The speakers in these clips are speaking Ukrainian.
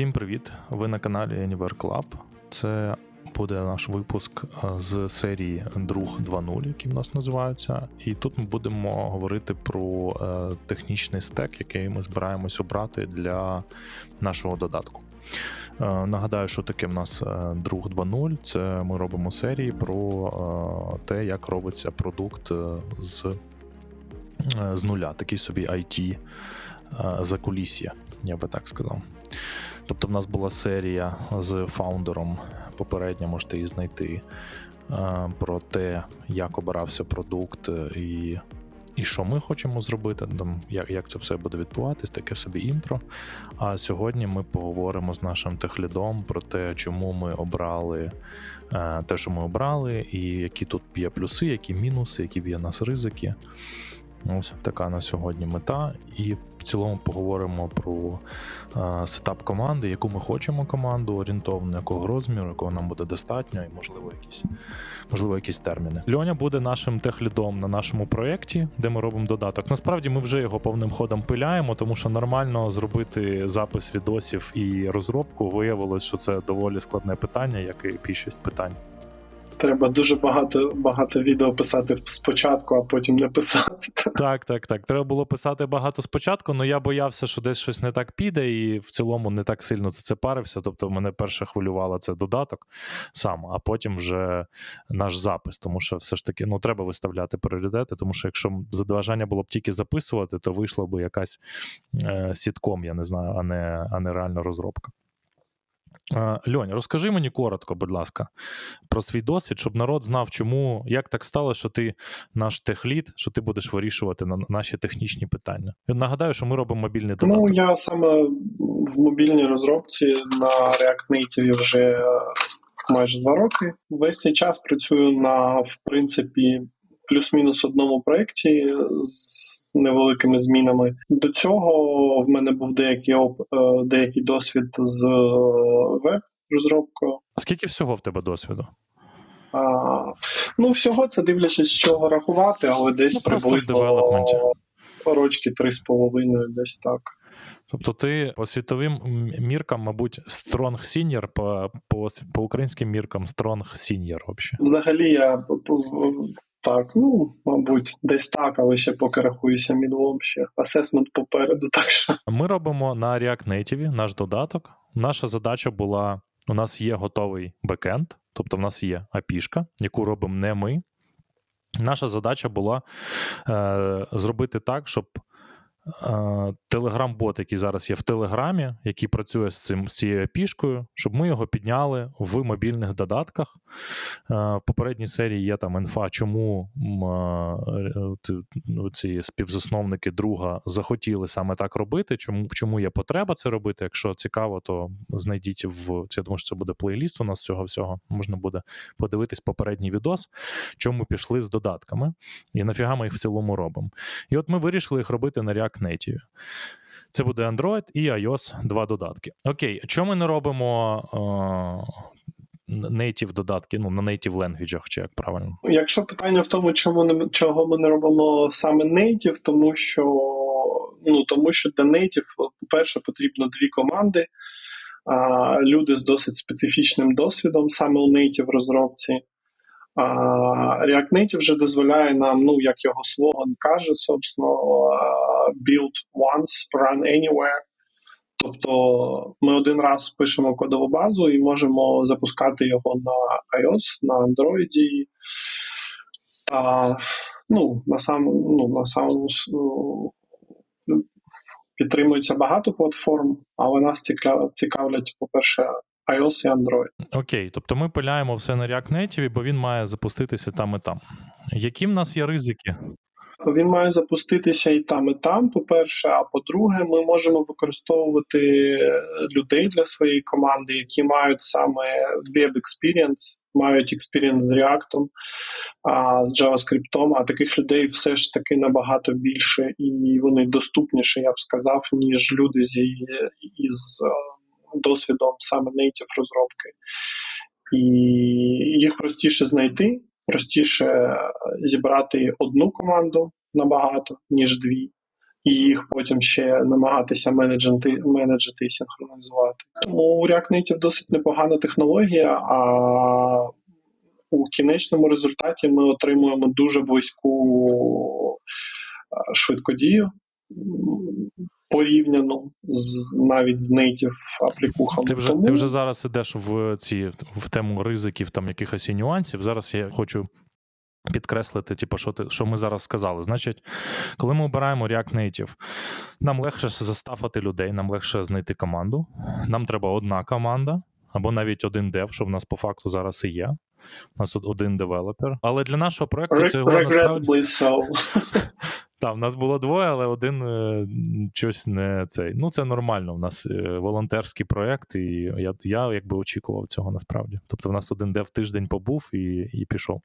Всім привіт! Ви на каналі Anywhere Club. Це буде наш випуск е, з серії Друг 2.0, які в нас називаються. І тут ми будемо говорити про е, технічний стек, який ми збираємось обрати для нашого додатку. Е, Нагадаю, що таке в нас друг 2.0. Це ми робимо серії про те, як робиться продукт з, з нуля, такий собі IT закулісся, я би так сказав. Тобто, в нас була серія з фаундером, попередня можете її знайти, е, про те, як обирався продукт е, і, і що ми хочемо зробити, як, як це все буде відбуватись, таке собі інтро. А сьогодні ми поговоримо з нашим техлідом про те, чому ми обрали е, те, що ми обрали, і які тут є плюси, які мінуси, які є нас ризики. Ось така на сьогодні мета. І в цілому поговоримо про е, сетап команди, яку ми хочемо команду, орієнтовно, якого розміру, якого нам буде достатньо, і можливо якісь, можливо, якісь терміни. Льоня буде нашим техлідом на нашому проєкті, де ми робимо додаток. Насправді ми вже його повним ходом пиляємо, тому що нормально зробити запис відосів і розробку виявилось, що це доволі складне питання, як і більшість питань. Треба дуже багато багато відео писати спочатку, а потім не писати. Так, так, так. Треба було писати багато спочатку, але я боявся, що десь щось не так піде, і в цілому не так сильно це, це парився. Тобто, мене перше хвилювало це додаток сам, а потім вже наш запис. Тому що все ж таки ну, треба виставляти пріоритети, тому що якщо заважання було б тільки записувати, то вийшло б якась е, сітком, я не знаю, а не, а не реальна розробка. Льонь, розкажи мені коротко, будь ласка, про свій досвід, щоб народ знав, чому як так стало, що ти наш техлід, що ти будеш вирішувати на наші технічні питання. Я нагадаю, що ми робимо мобільний додаток. Ну я саме в мобільній розробці на React Native вже майже два роки. Весь цей час працюю на в принципі плюс-мінус одному проєкті з невеликими змінами. До цього в мене був деякий оп, деякий досвід з веб-розробкою. А скільки всього в тебе досвіду? А, Ну, всього це дивлячись, з чого рахувати, але десь ну, приблизно рочки три з половиною, десь так. Тобто ти по світовим міркам, мабуть, strong senior, по по, по українським міркам strong senior взагалі. Взагалі, я так, ну, мабуть, десь так, але ще поки рахуюся мідлом ще. Асесмент попереду. так що. Ми робимо на React Native наш додаток. Наша задача була: у нас є готовий бекенд, тобто в нас є апішка, яку робимо не ми. Наша задача була е, зробити так, щоб Телеграм-бот, який зараз є в Телеграмі, який працює з цим з цією пішкою, щоб ми його підняли в мобільних додатках. В попередній серії є там інфа, чому ці співзасновники друга захотіли саме так робити. Чому чому є потреба це робити? Якщо цікаво, то знайдіть в я думаю, що це буде плейліст. У нас цього всього можна буде подивитись попередній відос, чому пішли з додатками, і нафіга ми їх в цілому робимо. І от ми вирішили їх робити на React Native. Це буде Android і iOS два додатки. Окей, чому ми не робимо е, native додатки, ну, на native language, чи як правильно? Якщо питання в тому, чому не чого ми не робимо саме native, тому що ну, тому що для native, по-перше, потрібно дві команди, а, люди з досить специфічним досвідом саме у native розробці. React Native вже дозволяє нам, ну як його слоган каже, собственно, build once, run anywhere. Тобто ми один раз пишемо кодову базу і можемо запускати його на iOS, на Android. Та ну, на сам, ну, на самому ну, підтримується багато платформ, але нас цікавлять, по-перше, iOS і Android. Окей, тобто ми пиляємо все на React Native, бо він має запуститися там і там. Які в нас є ризики? Він має запуститися і там, і там, по-перше. А по-друге, ми можемо використовувати людей для своєї команди, які мають саме web experience, мають experience з React, а, з JavaScript, а таких людей все ж таки набагато більше і вони доступніші, я б сказав, ніж люди зі із досвідом саме native розробки. І їх простіше знайти, простіше зібрати одну команду набагато, ніж дві. і їх потім ще намагатися менеджити, менеджити і синхронізувати. Тому React Native досить непогана технологія, а у кінечному результаті ми отримуємо дуже близьку е, швидкодію порівняно з навіть з native аплікухами. Ти вже Тому... ти вже зараз ідеш в ці в тему ризиків, там якихось і нюансів. Зараз я хочу підкреслити, типу, що ти що ми зараз сказали. Значить, коли ми обираємо React Native, нам легше заставити людей, нам легше знайти команду. Нам треба одна команда. Або навіть один дев, що в нас по факту зараз і є. У нас один девелопер. Але для нашого проекту це насправді... so. Так, в нас було двоє, але один е, щось не цей. Ну, це нормально. У нас е, волонтерський проєкт, і я я якби очікував цього насправді. Тобто, в нас один дев тиждень побув і і пішов.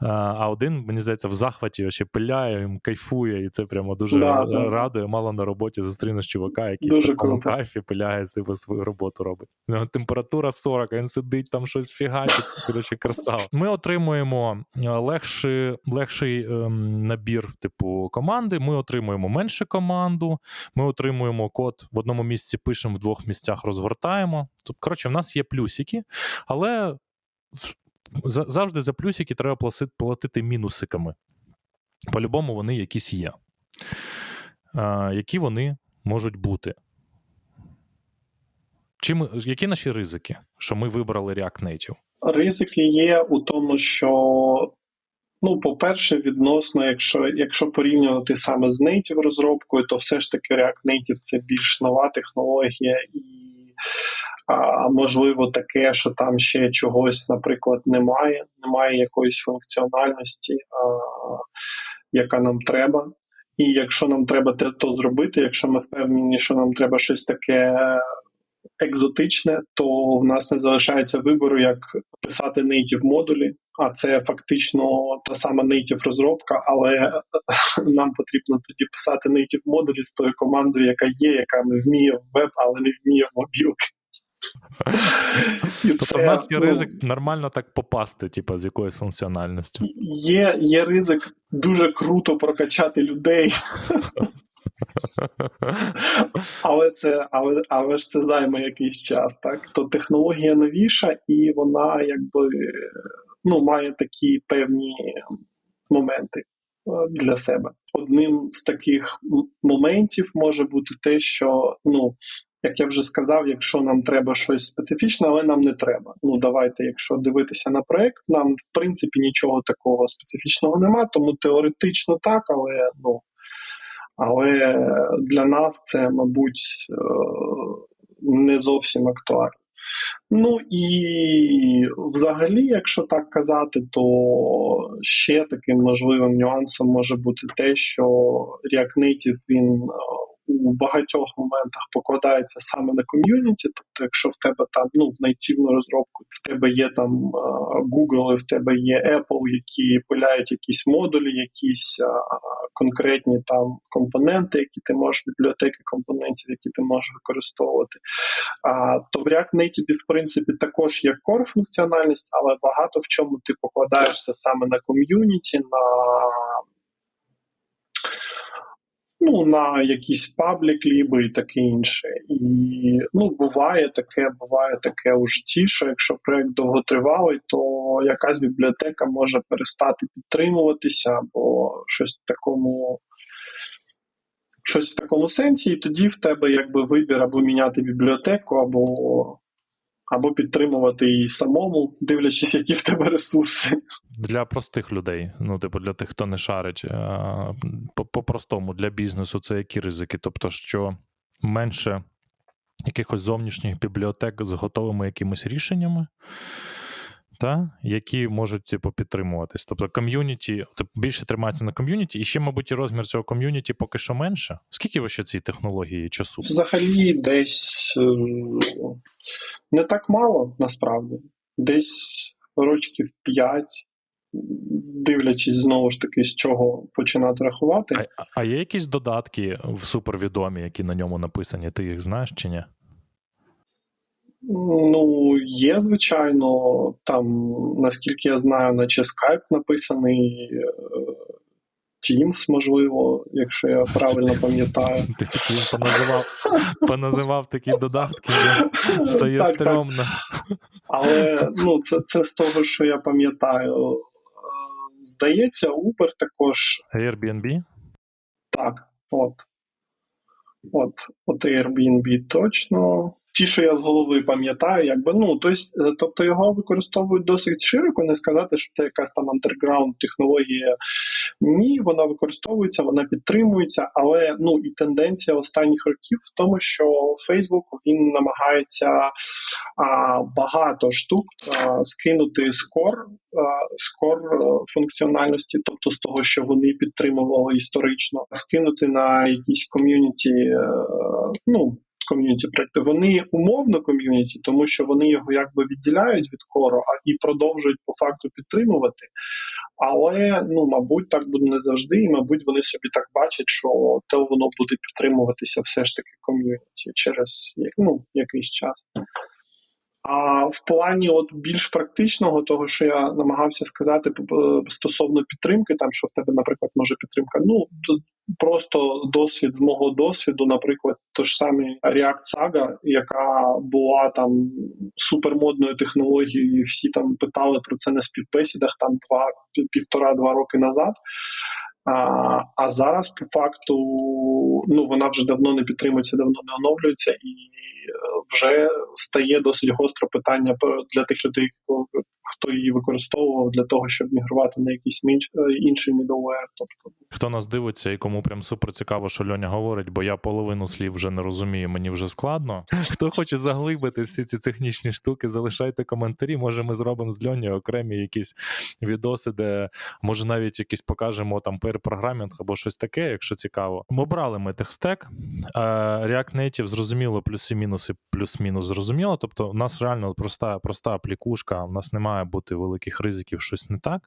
А а один, мені здається, в захваті ще пиляє, кайфує, і це прямо дуже да, радує. Мало на роботі зустрінеш чувака, який дуже в такому круто. кайфі пиляє, типу, свою роботу робить. Температура 40, він сидить там щось фігачить. Коротше, красава. Ми отримуємо е, легший, легший ем, набір, типу команди. Ми отримуємо менше команду, ми отримуємо код в одному місці, пишемо в двох місцях, розгортаємо. Тобто, коротше, в нас є плюсики, але завжди за плюсики треба платити мінусиками. По-любому, вони якісь є. А, Які вони можуть бути? Чим, Які наші ризики, що ми вибрали React Native? Ризики є у тому, що Ну, по-перше, відносно, якщо якщо порівнювати саме з native розробкою, то все ж таки React Native це більш нова технологія, і а, можливо таке, що там ще чогось, наприклад, немає, немає якоїсь функціональності, а, яка нам треба. І якщо нам треба те, то зробити, якщо ми впевнені, що нам треба щось таке екзотичне, то в нас не залишається вибору, як писати native модулі, а це фактично та сама native розробка, але нам потрібно тоді писати native модулі з тою командою, яка є, яка не вміє в веб, але не вміє в мобілки. Тобто в нас є ну, ризик нормально так попасти, типу, з якоюсь функціональністю. Є є ризик дуже круто прокачати людей. Але це, але, але ж це займе якийсь час, так? То технологія новіша, і вона якби ну, має такі певні моменти е, для себе. Одним з таких моментів може бути те, що ну. Як я вже сказав, якщо нам треба щось специфічне, але нам не треба. Ну давайте, якщо дивитися на проект, нам в принципі нічого такого специфічного нема, тому теоретично так, але ну але для нас це, мабуть, е, не зовсім актуально. Ну і взагалі, якщо так казати, то ще таким можливим нюансом може бути те, що React Native він е, у багатьох моментах покладається саме на ком'юніті. Тобто, якщо в тебе там ну в найтівну розробку, в тебе є там Google, і в тебе є Apple, які пиляють якісь модулі, якісь конкретні там компоненти, які ти можеш бібліотеки компонентів, які ти можеш використовувати. А, То в React Native, в принципі, також є core функціональність, але багато в чому ти покладаєшся саме на ком'юніті, на ну, на якісь паблік ліби і таке інше. І ну, буває таке, буває таке у житті, що якщо проєкт довготривалий, то якась бібліотека може перестати підтримуватися або щось в такому. Щось в такому сенсі, і тоді в тебе якби вибір або міняти бібліотеку, або або підтримувати її самому, дивлячись, які в тебе ресурси. Для простих людей, ну, типу, для тих, хто не шарить. По-простому, для бізнесу це які ризики? Тобто, що менше якихось зовнішніх бібліотек з готовими якимись рішеннями та, які можуть типу, підтримуватись. Тобто ком'юніті типу, більше тримається на ком'юніті, і ще, мабуть, і розмір цього ком'юніті поки що менше. Скільки ви ще цій технології часу? Взагалі, десь е, не так мало насправді. Десь рочків 5. Дивлячись знову ж таки, з чого починати рахувати. А, а є якісь додатки в супервідомі, які на ньому написані? Ти їх знаєш чи ні? Ну, є, звичайно, там, наскільки я знаю, наче скайп написаний. Е, Teams, можливо, якщо я правильно пам'ятаю. Ти поназивав, поназивав такі додатки, стає Так, так. Але ну, це, це з того, що я пам'ятаю. Е, Здається, Uber також Airbnb? так. От. От, от Airbnb точно. Ті, що я з голови пам'ятаю, якби ну, тобто, тобто його використовують досить широко, не сказати, що це якась там андерграунд технологія. Ні, вона використовується, вона підтримується, але ну і тенденція останніх років в тому, що Facebook він намагається а, багато штук а, скинути з core е, функціональності, тобто з того, що вони підтримували історично, скинути на якісь ком'юніті, е, ну. Ком'юніті проекти вони умовно ком'юніті, тому що вони його якби відділяють від кору а і продовжують по факту підтримувати. Але ну, мабуть, так буде не завжди, і мабуть, вони собі так бачать, що то воно буде підтримуватися все ж таки ком'юніті через ну, якийсь час. А в плані от більш практичного, того, що я намагався сказати стосовно підтримки, там що в тебе, наприклад, може підтримка. Ну просто досвід з мого досвіду, наприклад, то ж саме React Saga, яка була там супермодною технологією, всі там питали про це на співбесідах там два пів- півтора-два роки назад. А, а зараз, по факту, ну вона вже давно не підтримується, давно не оновлюється, і е, вже стає досить гостро питання для тих людей, хто її використовував для того, щоб мігрувати на якийсь мінч- е, інший middleware. Тобто, Хто нас дивиться і кому прям супер цікаво, що Льоня говорить, бо я половину слів вже не розумію, мені вже складно. Хто хоче заглибити всі ці технічні штуки, залишайте коментарі. Може, ми зробимо з Льонею окремі якісь відоси, де може навіть якісь покажемо там перепрограмінг або щось таке, якщо цікаво. Ми брали ми техстек. Е, React Native зрозуміло, плюси, мінуси, плюс-мінус зрозуміло. Тобто, у нас реально проста, проста аплікушка, у нас не має бути великих ризиків, щось не так.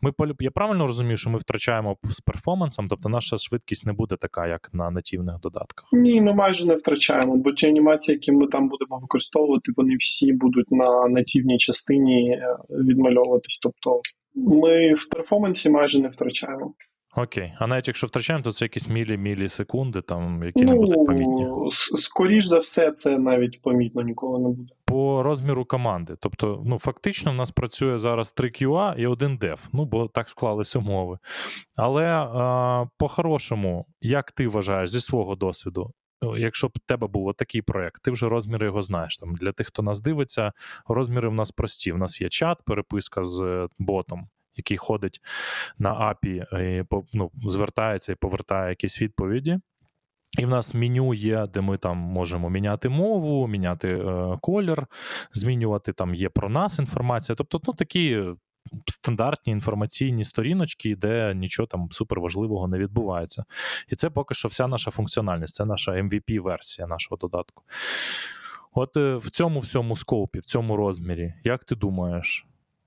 Ми полю- я правильно розумію, що ми втрачаємо з перформансом, тобто наша швидкість не буде така, як на нативних додатках. ні, ми майже не втрачаємо, бо ті анімації, які ми там будемо використовувати, вони всі будуть на нативній частині е, відмальовуватись. Тобто, ми в перформансі майже не втрачаємо. Окей. А навіть якщо втрачаємо, то це якісь мілі мілісекунди, там які не будуть помітні. Ну, скоріш за все, це навіть помітно ніколи не буде. По розміру команди. Тобто, ну фактично, в нас працює зараз 3 QA і один dev, ну бо так склались умови. Але а, по-хорошому, як ти вважаєш зі свого досвіду? Якщо б в тебе був такий проект, ти вже розміри його знаєш. Там для тих, хто нас дивиться, розміри в нас прості. У нас є чат, переписка з е, ботом, який ходить на API, і, ну, звертається і повертає якісь відповіді. І в нас меню є, де ми там можемо міняти мову, міняти е, колір, змінювати там є про нас інформація. Тобто, ну такі стандартні інформаційні сторіночки, де нічого там суперважливого не відбувається. І це поки що вся наша функціональність, це наша MVP-версія нашого додатку. От е, в цьому всьому скопі, в цьому розмірі, як ти думаєш,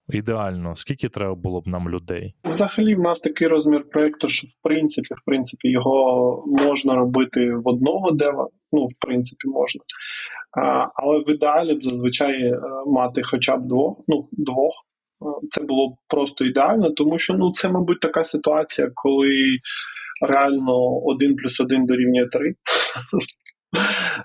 ідеально, скільки треба було б нам людей? Взагалі, в нас такий розмір проєкту, що в принципі, в принципі, його можна робити в одного дева. Ну, в принципі, можна. А, але в ідеалі б зазвичай е, мати хоча б двох. Ну, двох. Е, Це було б просто ідеально, тому що ну, це, мабуть, така ситуація, коли реально один плюс один дорівнює три.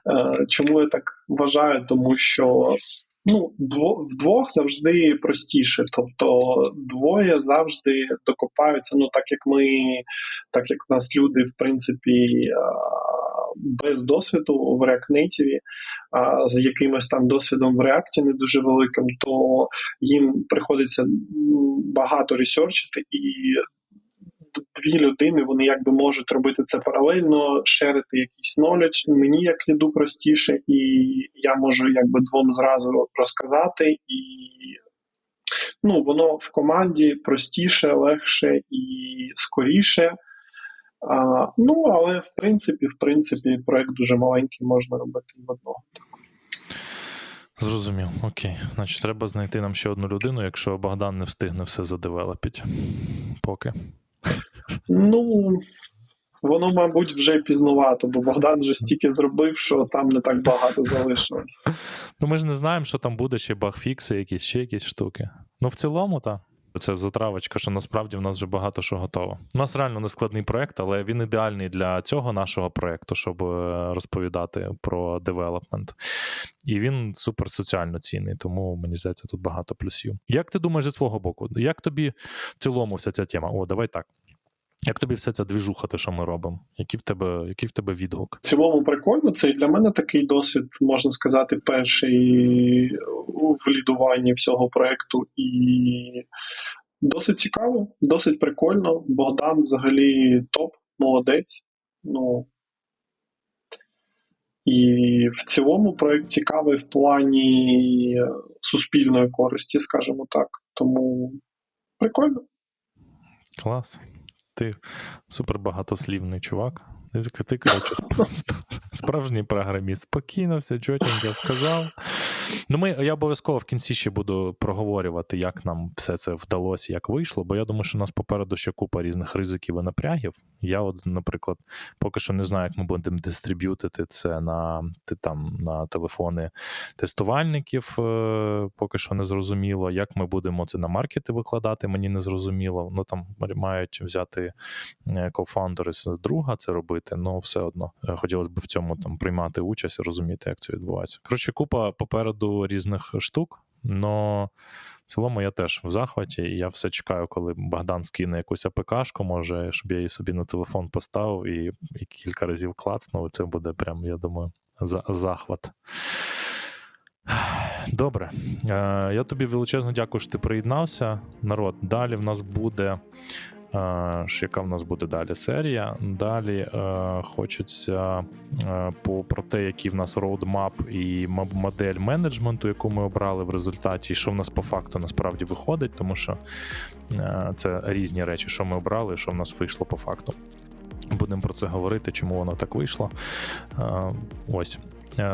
Е, Чому я так вважаю? Тому що ну, дво, вдвох завжди простіше. Тобто двоє завжди докопаються. Ну, так як ми, так як в нас люди, в принципі, без досвіду в React з якимось там досвідом в React не дуже великим, то їм приходиться багато ресерчити і. Дві людини вони якби можуть робити це паралельно, шерити якийсь knowledge. Мені як ліду простіше, і я можу якби двом зразу розказати, і ну воно в команді простіше, легше і скоріше. А, ну, але в принципі, в принципі, проект дуже маленький, можна робити в одного. Зрозумів, окей. Значить, треба знайти нам ще одну людину, якщо Богдан не встигне все задевелопити. Поки. Ну, воно, мабуть, вже пізнувато, бо Богдан вже стільки зробив, що там не так багато залишилось. Ну, ми ж не знаємо, що там буде ще багфікси, якісь ще якісь штуки. Ну, в цілому, так. Це затравочка, що насправді в нас вже багато що готово. У нас реально не складний проект, але він ідеальний для цього нашого проекту, щоб е, розповідати про девелопмент. І він супер соціально цінний, тому мені здається, тут багато плюсів. Як ти думаєш зі свого боку? Як тобі в цілому вся ця тема? О, давай так. Як тобі вся ця двіжуха, те, що ми робимо? Який в тебе, який в тебе відгук? В цілому прикольно. Це і для мене такий досвід, можна сказати, перший в лідуванні всього проекту. І досить цікаво, досить прикольно. Богдан взагалі топ, молодець. Ну. І в цілому проект цікавий в плані суспільної користі, скажімо так. Тому прикольно. Клас. Ти супер багатослівний чувак. Ти, ти коротше, сп- сп- справжній програміст. Спокійно, все чотенько сказав. Ну, ми, я обов'язково в кінці ще буду проговорювати, як нам все це вдалося, як вийшло, бо я думаю, що у нас попереду ще купа різних ризиків і напрягів. Я, от, наприклад, поки що не знаю, як ми будемо дистриб'ютити це на, там, на телефони тестувальників, е, поки що не зрозуміло. Як ми будемо це на маркети викладати, мені не зрозуміло. Ну там мають взяти е, кофаундери з друга це робити, але все одно е, хотілося б в цьому там приймати участь і розуміти, як це відбувається. Коротше, купа попереду різних штук, але в цілому я теж в захваті, і я все чекаю, коли Богдан скине якусь АПКшку, може, щоб я її собі на телефон поставив і, і кілька разів клацнув. Це буде прям, я думаю, за, захват. Добре. Е, я тобі величезно дякую, що ти приєднався. Народ, далі в нас буде. Е, яка в нас буде далі серія? Далі е, хочеться е, по, про те, який в нас роудмап і модель менеджменту, яку ми обрали в результаті, і що в нас по факту насправді виходить, тому що це різні речі, що ми обрали, і що в нас вийшло по факту. Будемо про це говорити, чому воно так вийшло. Ось.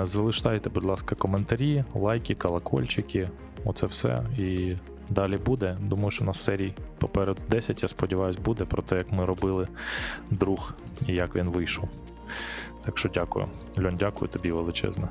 Залишайте, будь ласка, коментарі, лайки, колокольчики. Оце все. І далі буде. Думаю, що на серії попереду 10, я сподіваюся, буде про те, як ми робили друг і як він вийшов. Так що дякую. Льон, дякую тобі величезно.